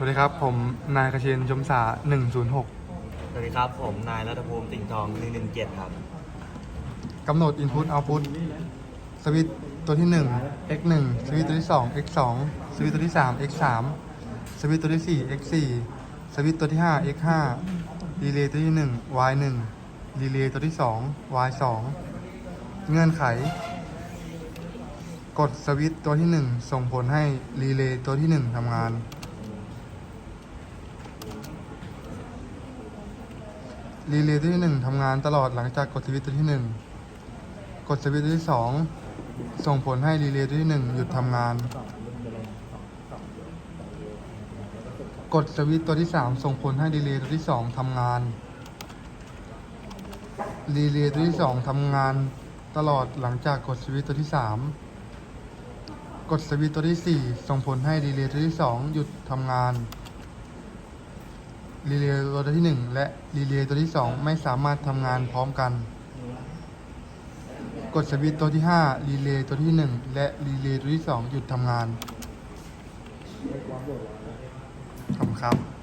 สวัสดีครับ ผมนายกระเชนชมสา 106 สวัสดีครับ ผมนายรัตภูมิติ่งทอง 117 ครับ กำหนด Input Output สวิตช์ตัวที่ 1 x 1สวิตช์ตัวที่ 2 x 2สวิตช์ตัวที่ 3 x 3สวิตช์ตัวที่ 4 x 4สวิตช์ตัวที่ 5 x 5รีเลย์ตัวที่ 1 y 1รีเลย์ตัวที่ 2 y 2เงื่อนไข กดสวิตช์ตัวที่ 1 ส่งผลให้รีเลย์ตัวที่ 1ทำงาน รีเลย์ตัวที่1ทำงานตลอดหลังจากกดสวิตช์ตัวที่1กดสวิตช์ตัวที่2ส่งผลให้รีเลย์ตัวที่1หยุดทำงาน กดสวิตช์ตัวที่3ส่งผลให้รีเลย์ตัวที่2ทำงาน รีเลย์ตัวที่2ทำงานตลอดหลังจากกดสวิตช์ตัวที่3กดสวิตช์ตัวที่4ส่งผลให้รีเลย์ตัวที่2หยุดทำงาน รีเลย์ตัวที่ 1 และรีเลย์ตัวที่ 2 ไม่สามารถทำงานพร้อมกัน กดสวิตช์ตัวที่ 5 รีเลย์ตัวที่ 1 และรีเลย์ตัวที่ 2 หยุดทำงานขอบคุณครับ